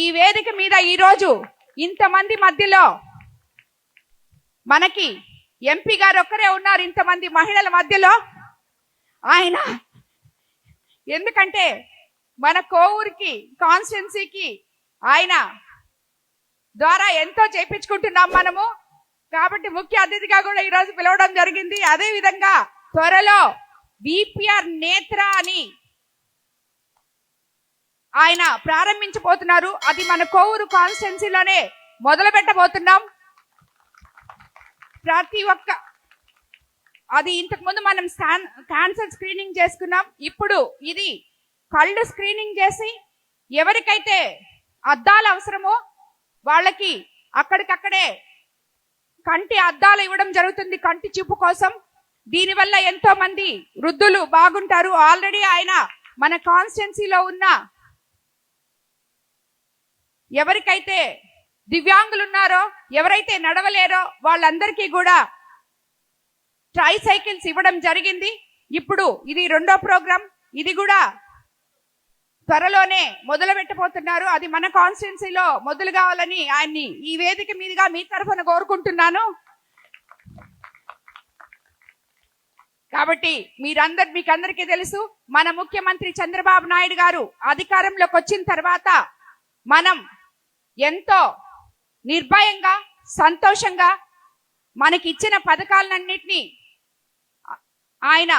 ఈ వేదిక మీద ఈరోజు ఇంతమంది మధ్యలో మనకి ఎంపీ గారు ఒక్కరే ఉన్నారు ఇంతమంది మహిళల మధ్యలో. ఆయన ఎందుకంటే మన కోవూరికి కాన్స్టిట్యున్సీకి ఆయన ద్వారా ఎంతో చేపించుకుంటున్నాం మనము. కాబట్టి ముఖ్య అతిథిగా కూడా ఈరోజు పిలవడం జరిగింది. అదే విధంగా త్వరలో బీపీఆర్ నేత్ర అని ఆయన ప్రారంభించబోతున్నారు. అది మన కోవూరు కాన్స్టెన్సీలోనే మొదలు పెట్టబోతున్నాం ప్రతి ఒక్క అది ఇంతకుముందు మనం స్కాన్ క్యాన్సర్ స్క్రీనింగ్ చేసుకున్నాం. ఇప్పుడు ఇది కళ్ళు స్క్రీనింగ్ చేసి ఎవరికైతే అద్దాలు అవసరమో వాళ్ళకి అక్కడికక్కడే కంటి అద్దాలు ఇవ్వడం జరుగుతుంది కంటి చూపు కోసం. దీనివల్ల ఎంతో మంది వృద్ధులు బాగుంటారు. ఆల్రెడీ ఆయన మన కాన్స్టిట్యున్సీలో ఉన్న ఎవరికైతే దివ్యాంగులు ఉన్నారో ఎవరైతే నడవలేరో వాళ్ళందరికీ కూడా ట్రై సైకిల్స్ ఇవ్వడం జరిగింది. ఇప్పుడు ఇది రెండో ప్రోగ్రాం. ఇది కూడా త్వరలోనే మొదలు పెట్టబోతున్నారు అది మన కాన్స్టిట్యున్సీలో మొదలు కావాలని ఆయన్ని ఈ వేదిక మీదుగా మీ తరఫున కోరుకుంటున్నాను. కాబట్టి మీరందరు మీకు అందరికీ తెలుసు మన ముఖ్యమంత్రి చంద్రబాబు నాయుడు గారు అధికారంలోకి వచ్చిన తర్వాత మనం ఎంతో నిర్భయంగా సంతోషంగా మనకి ఇచ్చిన పథకాలన్నింటినీ ఆయన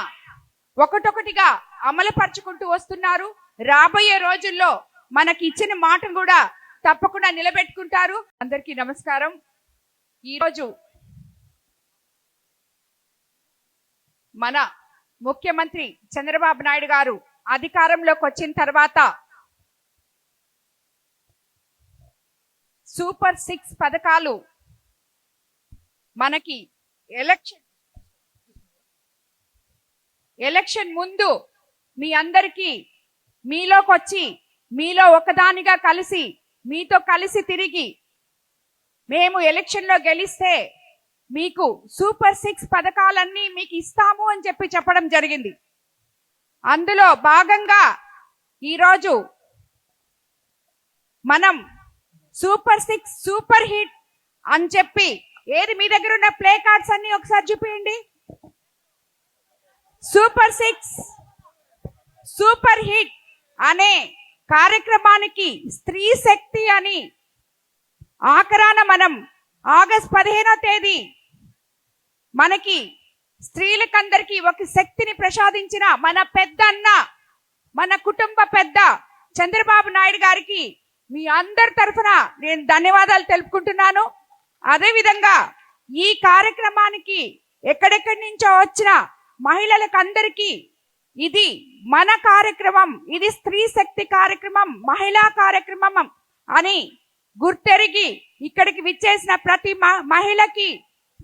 ఒకటొకటిగా అమలుపరుచుకుంటూ వస్తున్నారు. రాబోయే రోజుల్లో మనకి ఇచ్చిన మాట కూడా తప్పకుండా నిలబెట్టుకుంటారు. అందరికీ నమస్కారం. ఈరోజు మన ముఖ్యమంత్రి చంద్రబాబు నాయుడు గారు అధికారంలోకి వచ్చిన తర్వాత సూపర్ సిక్స్ పథకాలు మనకి ఎలక్షన్ ఎలక్షన్ ముందు మీ అందరికీ మీలోకొచ్చి మీలో ఒకదానిగా కలిసి మీతో కలిసి తిరిగి మేము ఎలక్షన్లో గెలిస్తే మీకు సూపర్ సిక్స్ పథకాలన్నీ మీకు ఇస్తాము అని చెప్పి చెప్పడం జరిగింది. అందులో భాగంగా ఈరోజు మనం సూపర్ సిక్స్ సూపర్ హిట్ అని చెప్పి ఏది మీ దగ్గర ఉన్న ప్లే కార్డ్స్ అన్ని ఒకసారి చూపించండి సూపర్ సిక్స్ సూపర్ హిట్ అనే కార్యక్రమానికి స్త్రీ శక్తి అని ఆఖరాన మనం ఆగస్ట్ పదిహేనో తేదీ మనకి స్త్రీలకందరికీ ఒక శక్తిని ప్రసాదించిన మన పెద్దన్న మన కుటుంబ పెద్ద చంద్రబాబు నాయుడు గారికి మీ అందరి తరఫున నేను ధన్యవాదాలు తెలుపుకుంటున్నాను. అదేవిధంగా ఈ కార్యక్రమానికి ఎక్కడెక్కడి నుంచో వచ్చిన మహిళలకు అందరికీ ఇది మన కార్యక్రమం ఇది స్త్రీ శక్తి కార్యక్రమం మహిళా కార్యక్రమం అని గుర్తెరిగి ఇక్కడికి విచ్చేసిన ప్రతి మహిళకి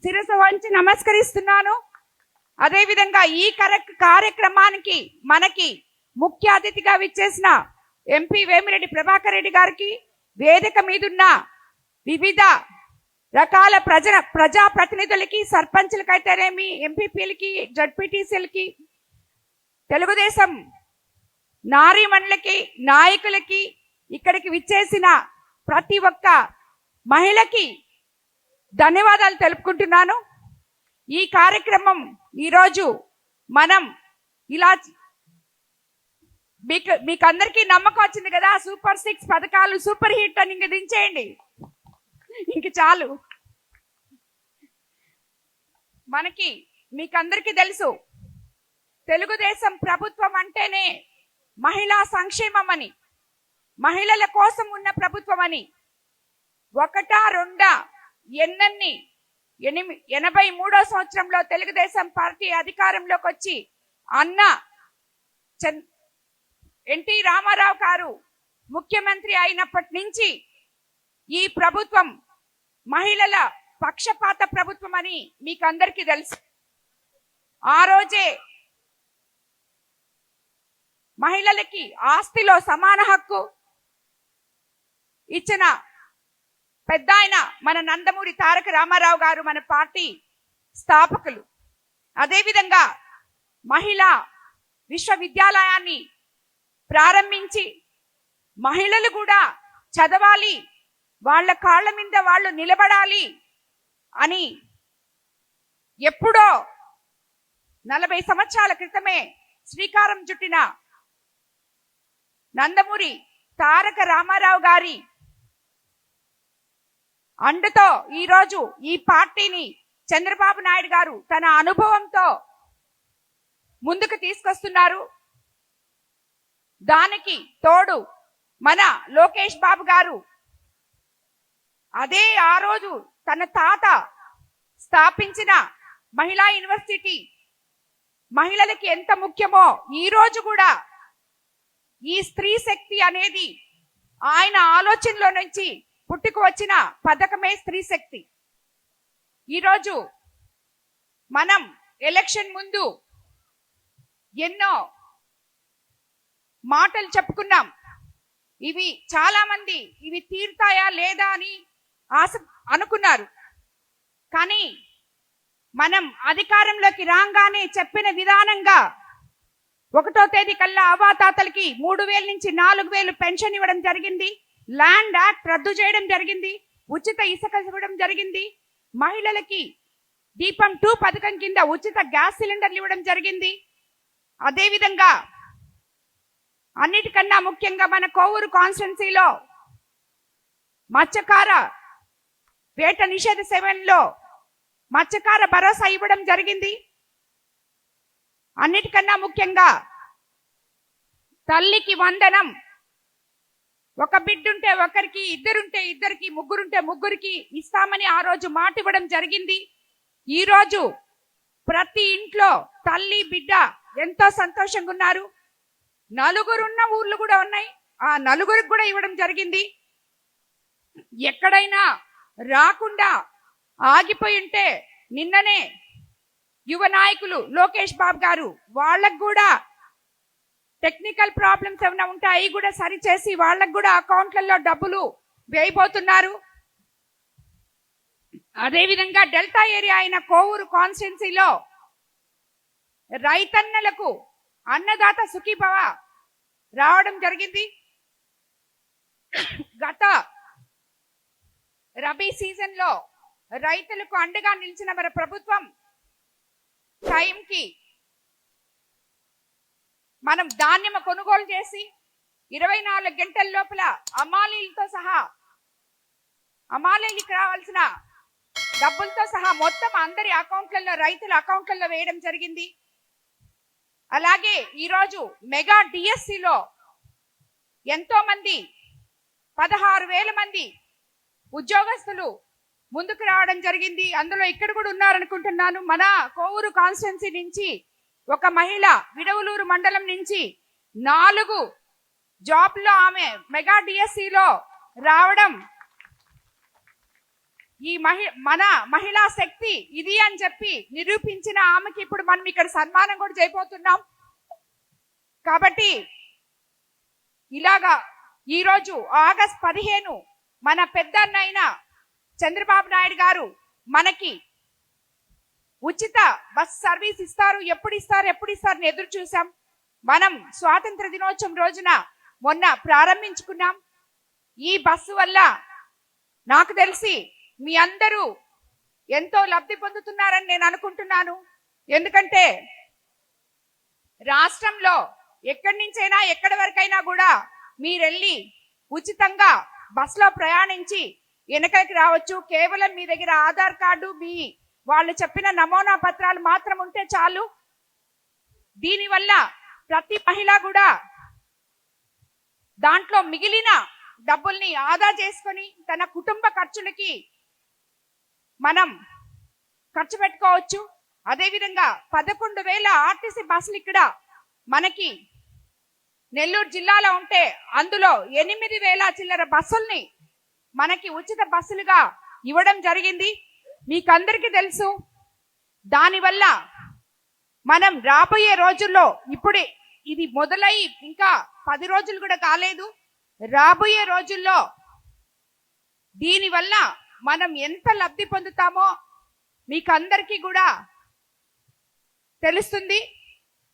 శిరసు వంచి నమస్కరిస్తున్నాను. అదేవిధంగా ఈ కార్యక్రమానికి మనకి ముఖ్య అతిథిగా విచ్చేసిన ఎంపీ వేమిరెడ్డి ప్రభాకర్ రెడ్డి గారికి వేదిక మీదున్న వివిధ రకాల ప్రజ ప్రజా ప్రతినిధులకి సర్పంచ్లకైతేనేమి ఎంపీపీలకి జడ్పీటీసీలకి తెలుగుదేశం నారీమణులకి నాయకులకి ఇక్కడికి విచ్చేసిన ప్రతి ఒక్క మహిళకి ధన్యవాదాలు తెలుపుకుంటున్నాను. ఈ కార్యక్రమం ఈరోజు మనం ఇలా మీకు మీకు అందరికీ నమ్మకం వచ్చింది కదా? సూపర్ సిక్స్ పథకాలు సూపర్ హిట్ అని ఇంక దించేయండి. ఇంక చాలు. మనకి మీకందరికీ తెలుసు. తెలుగుదేశం ప్రభుత్వం అంటేనే మహిళా సంక్షేమం అని. మహిళల కోసం ఉన్న ప్రభుత్వం అని. ఒకటా రెండా ఎన్నన్ని ఎనిమి ఎనభై మూడో సంవత్సరంలో తెలుగుదేశం పార్టీ అధికారంలోకి వచ్చి అన్న ఎన్టీ రామారావు గారు ముఖ్యమంత్రి అయినప్పటి నుంచి ఈ ప్రభుత్వం మహిళల పక్షపాత ప్రభుత్వం అని మీకు అందరికీ తెలుసు. ఆ రోజే మహిళలకి ఆస్తిలో సమాన హక్కు ఇచ్చిన పెద్ద ఆయన మన నందమూరి తారక రామారావు గారు మన పార్టీ స్థాపకులు. అదేవిధంగా మహిళా విశ్వవిద్యాలయాన్ని ప్రారంభించి మహిళలు కూడా చదవాలి వాళ్ళ కాళ్ళ మీద వాళ్ళు నిలబడాలి అని ఎప్పుడో నలభై సంవత్సరాల క్రితమే శ్రీకారం చుట్టిన నందమూరి తారక రామారావు గారి అండుతో ఈరోజు ఈ పార్టీని చంద్రబాబు నాయుడు గారు తన అనుభవంతో ముందుకు తీసుకొస్తున్నారు. దానికి తోడు మన లోకేష్ బాబు గారు. అదే ఆ రోజు తన తాత స్థాపించిన మహిళా యూనివర్సిటీ మహిళలకి ఎంత ముఖ్యమో ఈ రోజు కూడా ఈ స్త్రీ శక్తి అనేది ఆయన ఆలోచనలో నుంచి పుట్టుకు వచ్చిన పథకమే స్త్రీ శక్తి. ఈరోజు మనం ఎలక్షన్ ముందు ఎన్నో మాటలు చెప్పుకున్నాం. ఇవి చాలా మంది ఇవి తీరుతాయా లేదా అని ఆశ అనుకున్నారు. కానీ మనం అధికారంలోకి రాగానే చెప్పిన విధానంగా ఒకటో తేదీ కల్లా అవాతాతలకి మూడు వేల నుంచి నాలుగు వేలు పెన్షన్ ఇవ్వడం జరిగింది. ల్యాండ్ యాక్ట్ రద్దు చేయడం జరిగింది. ఉచిత ఇసుక ఇవ్వడం జరిగింది. మహిళలకి దీపం టూ పథకం కింద ఉచిత గ్యాస్ సిలిండర్లు ఇవ్వడం జరిగింది. అదేవిధంగా అన్నిటికన్నా ముఖ్యంగా మన కోవూరు కాన్స్టిట్యున్సీలో మత్స్యకార వేట నిషేధ సేవల్లో మత్స్యకార భరోసా ఇవ్వడం జరిగింది. అన్నిటికన్నా ముఖ్యంగా తల్లికి వందనం. ఒక బిడ్డుంటే ఒకరికి ఇద్దరుంటే ఇద్దరికి ముగ్గురుంటే ముగ్గురికి ఇస్తామని ఆ రోజు మాట ఇవ్వడం జరిగింది. ఈ రోజు ప్రతి ఇంట్లో తల్లి బిడ్డ ఎంతో సంతోషంగా ఉన్నారు. నలుగురున్న ఊర్లు కూడా ఉన్నాయి. ఆ నలుగురికి కూడా ఇవ్వడం జరిగింది. ఎక్కడైనా రాకుండా ఆగిపోయి ఉంటే నిన్ననే యువ నాయకులు లోకేష్ బాబు గారు వాళ్ళకు కూడా టెక్నికల్ ప్రాబ్లమ్స్ ఏమైనా ఉంటే అవి కూడా సరిచేసి వాళ్ళకు కూడా అకౌంట్లలో డబ్బులు వేయబోతున్నారు. అదేవిధంగా డెల్టా ఏరియా అయిన కోవూరు కాన్స్టిట్యున్సీలో రైతన్నలకు అన్నదాత సుఖీభవ రావడం జరిగింది. గత రబీ సీజన్లో రైతులకు అండగా నిలిచిన మన ప్రభుత్వం టైంకి మనం ధాన్యం కొనుగోలు చేసి ఇరవై నాలుగు గంటల లోపల అమాలీలతో సహా అమాలీలకు రావాల్సిన డబ్బులతో సహా మొత్తం అందరి అకౌంట్లలో రైతుల అకౌంట్లలో వేయడం జరిగింది. అలాగే ఈరోజు మెగా డిఎస్సిలో ఎంతో మంది పదహారు వేల మంది ఉద్యోగస్తులు ముందుకు రావడం జరిగింది. అందులో ఇక్కడ కూడా ఉన్నారనుకుంటున్నాను. మన కోవూరు కాన్స్టిట్యున్సీ నుంచి ఒక మహిళ విడవలూరు మండలం నుంచి నాలుగు జాబ్లో ఆమె మెగా డిఎస్సిలో రావడం ఈ మహి మన మహిళా శక్తి ఇది అని చెప్పి నిరూపించిన ఆమెకి ఇప్పుడు మనం ఇక్కడ సన్మానం కూడా చేయబోతున్నాం. కాబట్టి ఇలాగా ఈరోజు ఆగస్ట్ పదిహేను మన పెద్దన్నైన చంద్రబాబు నాయుడు గారు మనకి ఉచిత బస్ సర్వీస్ ఇస్తారు. ఎప్పుడు ఇస్తారు? ఎప్పుడు ఇస్తారు? అని ఎదురు చూసాం మనం స్వాతంత్ర దినోత్సవం రోజున మొన్న ప్రారంభించుకున్నాం. ఈ బస్సు వల్ల నాకు తెలిసి మీ అందరూ ఎంతో లబ్ధి పొందుతున్నారని నేను అనుకుంటున్నాను. ఎందుకంటే రాష్ట్రంలో ఎక్కడి నుంచైనా ఎక్కడి వరకైనా కూడా మీరెళ్ళి ఉచితంగా బస్సులో ప్రయాణించి వెనకకి రావచ్చు. కేవలం మీ దగ్గర ఆధార్ కార్డు మీ వాళ్ళు చెప్పిన నమూనా పత్రాలు మాత్రం ఉంటే చాలు. దీనివల్ల ప్రతి మహిళ కూడా దాంట్లో మిగిలిన డబ్బుల్ని ఆదా చేసుకొని తన కుటుంబ ఖర్చులకి మనం ఖర్చు పెట్టుకోవచ్చు. అదేవిధంగా పదకొండు వేల ఆర్టీసీ బస్సులు ఇక్కడ మనకి నెల్లూరు జిల్లాలో ఉంటే అందులో ఎనిమిది వేల చిల్లర బస్సుల్ని మనకి ఉచిత బస్సులుగా ఇవ్వడం జరిగింది. మీకందరికీ తెలుసు. దానివల్ల మనం రాబోయే రోజుల్లో ఇప్పుడే ఇది మొదలై ఇంకా పది రోజులు కూడా కాలేదు. రాబోయే రోజుల్లో దీనివల్ల మనం ఎంత లబ్ధి పొందుతామో మీకందరికీ కూడా తెలుస్తుంది.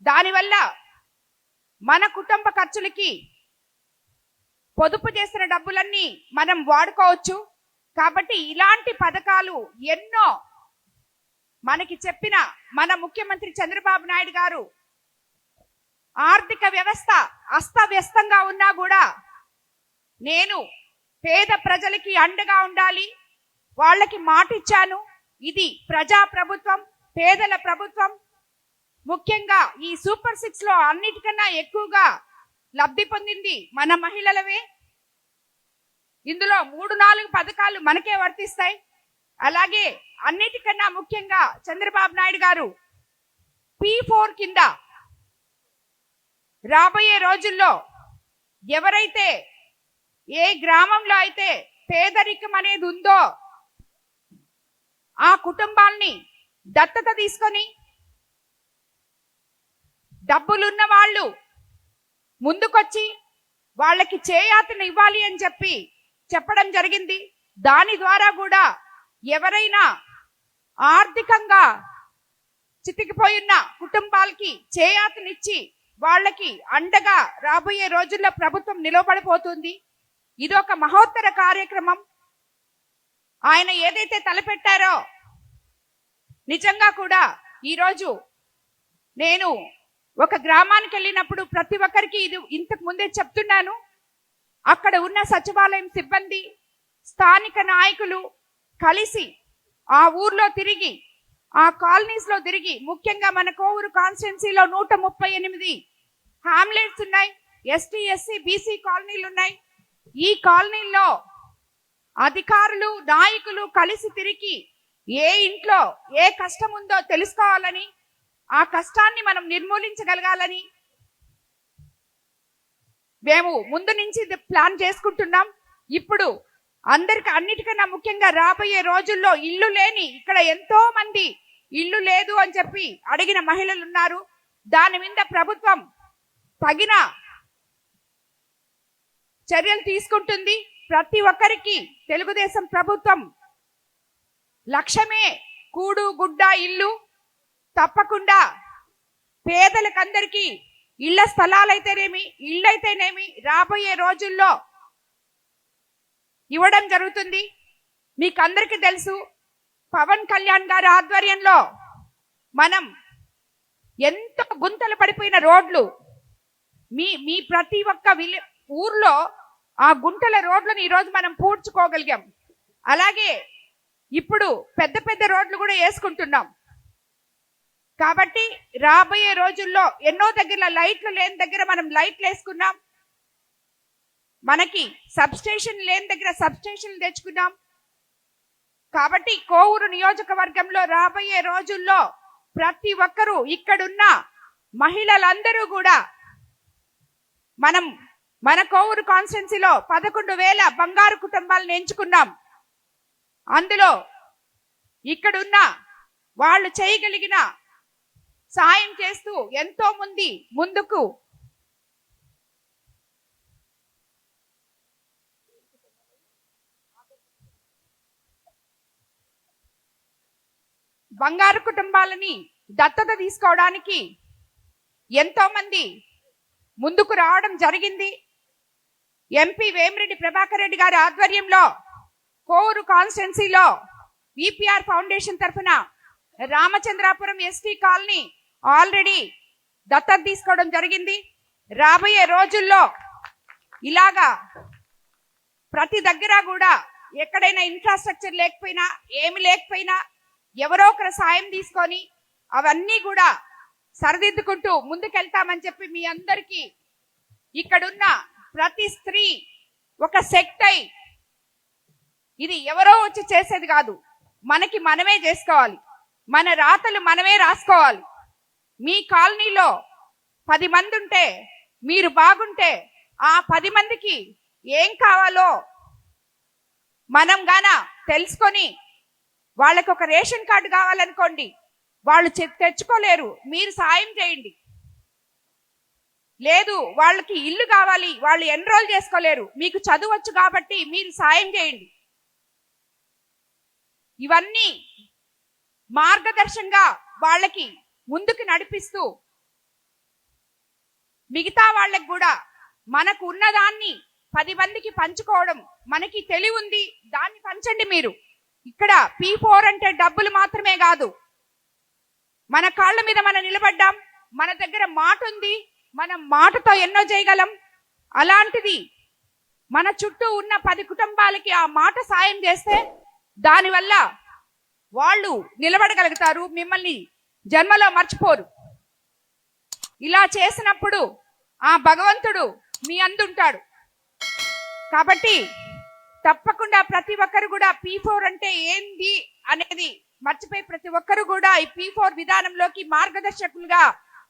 దానివల్ల మన కుటుంబ ఖర్చులకి పొదుపు చేసిన డబ్బులన్నీ మనం వాడుకోవచ్చు. కాబట్టి ఇలాంటి పథకాలు ఎన్నో మనకి చెప్పిన మన ముఖ్యమంత్రి చంద్రబాబు నాయుడు గారు ఆర్థిక వ్యవస్థ అస్తవ్యస్తంగా ఉన్నా కూడా నేను పేద ప్రజలకి అండగా ఉండాలి. వాళ్ళకి మాటిచ్చాను. ఇది ప్రజా ప్రభుత్వం పేదల ప్రభుత్వం. ముఖ్యంగా ఈ సూపర్ సిక్స్లో అన్నిటికన్నా ఎక్కువగా లబ్ధి పొందింది మన మహిళలవే. ఇందులో మూడు నాలుగు పథకాలు మనకే వర్తిస్తాయి. అలాగే అన్నిటికన్నా ముఖ్యంగా చంద్రబాబు నాయుడు గారు పి ఫోర్ కింద రాబోయే రోజుల్లో ఎవరైతే ఏ గ్రామంలో అయితే పేదరికం అనేది ఉందో ఆ కుటుంబాల్ని దత్తత తీసుకొని డబ్బులున్న వాళ్ళు ముందుకొచ్చి వాళ్ళకి చేయాతను ఇవ్వాలి అని చెప్పి చెప్పడం జరిగింది. దాని ద్వారా కూడా ఎవరైనా ఆర్థికంగా చితికిపోయిన కుటుంబాలకి చేయాతనిచ్చి వాళ్ళకి అండగా రాబోయే రోజుల్లో ప్రభుత్వం నిలబడిపోతుంది ఇది ఒక మహోత్తర కార్యక్రమం. ఆయన ఏదైతే తలపెట్టారో నిజంగా కూడా ఈరోజు నేను ఒక గ్రామానికి వెళ్ళినప్పుడు ప్రతి ఒక్కరికి ఇది ఇంతకు ముందే చెప్తున్నాను. అక్కడ ఉన్న సచివాలయం సిబ్బంది స్థానిక నాయకులు కలిసి ఆ ఊర్లో తిరిగి ఆ కాలనీస్లో తిరిగి ముఖ్యంగా మన కోవూరు కాన్స్టిట్యున్సీలో నూట ముప్పై ఎనిమిది హామ్లెట్స్ ఉన్నాయి ఎస్టీ ఎస్సీ బీసీ కాలనీలు ఉన్నాయి. ఈ కాలనీల్లో అధికారులు నాయకులు కలిసి తిరిగి ఏ ఇంట్లో ఏ కష్టం ఉందో తెలుసుకోవాలని ఆ కష్టాన్ని మనం నిర్మూలించగలగాలని మేము ముందు నుంచి ప్లాన్ చేసుకుంటున్నాం. ఇప్పుడు అందరికి అన్నిటికన్నా ముఖ్యంగా రాబోయే రోజుల్లో ఇల్లు లేని ఇక్కడ ఎంతో మంది ఇల్లు లేదు అని చెప్పి అడిగిన మహిళలు ఉన్నారు. దాని మీద ప్రభుత్వం తగిన చర్యలు తీసుకుంటుంది. ప్రతి ఒక్కరికి తెలుగుదేశం ప్రభుత్వం లక్ష్యమే కూడు గుడ్డ ఇల్లు. తప్పకుండా పేదలకందరికీ ఇళ్ళ స్థలాలైతేనేమి ఇళ్ళైతేనేమి రాబోయే రోజుల్లో ఇవ్వడం జరుగుతుంది. మీకు అందరికీ తెలుసు పవన్ కళ్యాణ్ గారి ఆధ్వర్యంలో మనం ఎంతో గుంతలు పడిపోయిన రోడ్లు. మీ మీ ప్రతి ఒక్క విలే ఊర్లో ఆ గుంటల రోడ్లను ఈరోజు మనం పూడ్చుకోగలిగాం. అలాగే ఇప్పుడు పెద్ద పెద్ద రోడ్లు కూడా వేసుకుంటున్నాం. కాబట్టి రాబోయే రోజుల్లో ఎన్నో దగ్గర లైట్లు లేని దగ్గర మనం లైట్లు వేసుకున్నాం. మనకి సబ్స్టేషన్ లేని దగ్గర సబ్స్టేషన్లు తెచ్చుకున్నాం. కాబట్టి కోవూరు నియోజకవర్గంలో రాబోయే రోజుల్లో ప్రతి ఒక్కరూ ఇక్కడున్న మహిళలందరూ కూడా మనం మన కోవూరు కాన్స్టెన్సీలో పదకొండు వేల బంగారు కుటుంబాలను ఎంచుకున్నాం. అందులో ఇక్కడున్న వాళ్ళు చేయగలిగిన సాయం చేస్తూ ఎంతో మంది ముందుకు బంగారు కుటుంబాలని దత్తత తీసుకోవడానికి ఎంతో మంది ముందుకు రావడం జరిగింది. ఎంపీ వేమిరెడ్డి ప్రభాకర్ రెడ్డి గారి ఆధ్వర్యంలో కోరు కాన్స్టెన్సీలో విపిఆర్ ఫౌండేషన్ తరఫున రామచంద్రాపురం ఎస్టీ కాలనీ ఆల్రెడీ దత్తత తీసుకోవడం జరిగింది. రాబోయే రోజుల్లో ఇలాగా ప్రతి దగ్గర కూడా ఎక్కడైనా ఇన్ఫ్రాస్ట్రక్చర్ లేకపోయినా ఏమి లేకపోయినా ఎవరో ఒకరు సాయం తీసుకొని అవన్నీ కూడా సరిదిద్దుకుంటూ ముందుకెళ్తామని చెప్పి మీ అందరికీ ఇక్కడున్న ప్రతి స్త్రీ ఒక సెక్ట్ అయి ఇది ఎవరో వచ్చి చేసేది కాదు. మనకి మనమే చేసుకోవాలి. మన రాతలు మనమే రాసుకోవాలి. మీ కాలనీలో పది మంది ఉంటే మీరు బాగుంటే ఆ పది మందికి ఏం కావాలో మనం గాన తెలుసుకొని వాళ్ళకి ఒక రేషన్ కార్డు కావాలనుకోండి వాళ్ళు చె- తెచ్చుకోలేరు. మీరు సాయం చేయండి. లేదు వాళ్ళకి ఇల్లు కావాలి వాళ్ళు ఎన్రోల్ చేసుకోలేరు. మీకు చదువచ్చు కాబట్టి మీరు సాయం చేయండి. ఇవన్నీ మార్గదర్శంగా వాళ్ళకి ముందుకు నడిపిస్తూ మిగతా వాళ్ళకి కూడా మనకు ఉన్నదాన్ని పది మందికి పంచుకోవడం మనకి తెలివి ఉంది దాన్ని పంచండి మీరు. ఇక్కడ పీ ఫోర్ అంటే డబ్బులు మాత్రమే కాదు. మన కాళ్ళ మీద మనం నిలబడ్డాం మన దగ్గర మాట ఉంది మనం మాటతో ఎన్నో చేయగలం. అలాంటిది మన చుట్టూ ఉన్న పది కుటుంబాలకి ఆ మాట సాయం చేస్తే దానివల్ల వాళ్ళు నిలబడగలుగుతారు మిమ్మల్ని జన్మలో మర్చిపోరు. ఇలా చేసినప్పుడు ఆ భగవంతుడు మీ అందుంటాడు. కాబట్టి తప్పకుండా ప్రతి ఒక్కరు కూడా పీ ఫోర్ అంటే ఏంది అనేది మర్చిపోయి ప్రతి ఒక్కరు కూడా ఈ పీ ఫోర్ విధానంలోకి మార్గదర్శకులుగా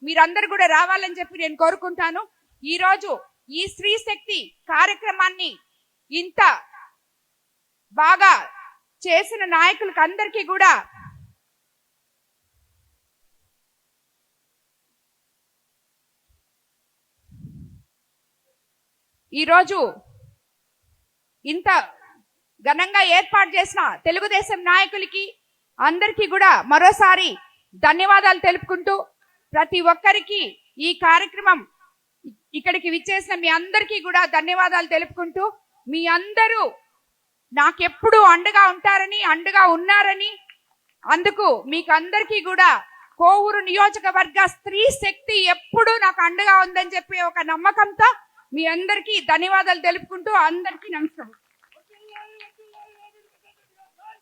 మీరందరూ కూడా రావాలని చెప్పి నేను కోరుకుంటాను. ఈ రోజు ఈ స్త్రీ శక్తి కార్యక్రమాన్ని ఇంత బాగా చేసిన నాయకులకు అందరికీ కూడా ఈరోజు ఇంత ఘనంగా ఏర్పాటు చేసిన తెలుగుదేశం నాయకులకి అందరికీ కూడా మరోసారి ధన్యవాదాలు తెలుపుకుంటూ ప్రతి ఒక్కరికి ఈ కార్యక్రమం ఇక్కడికి విచ్చేసిన మీ అందరికీ కూడా ధన్యవాదాలు తెలుపుకుంటూ మీ అందరూ నాకెప్పుడు అండగా ఉంటారని అండగా ఉన్నారని అందుకు మీకు అందరికీ కూడా కోవూరు నియోజకవర్గ స్త్రీ శక్తి ఎప్పుడూ నాకు అండగా ఉందని చెప్పి ఒక నమ్మకంతో మీ అందరికీ ధన్యవాదాలు తెలుపుకుంటూ అందరికీ నమస్కారం.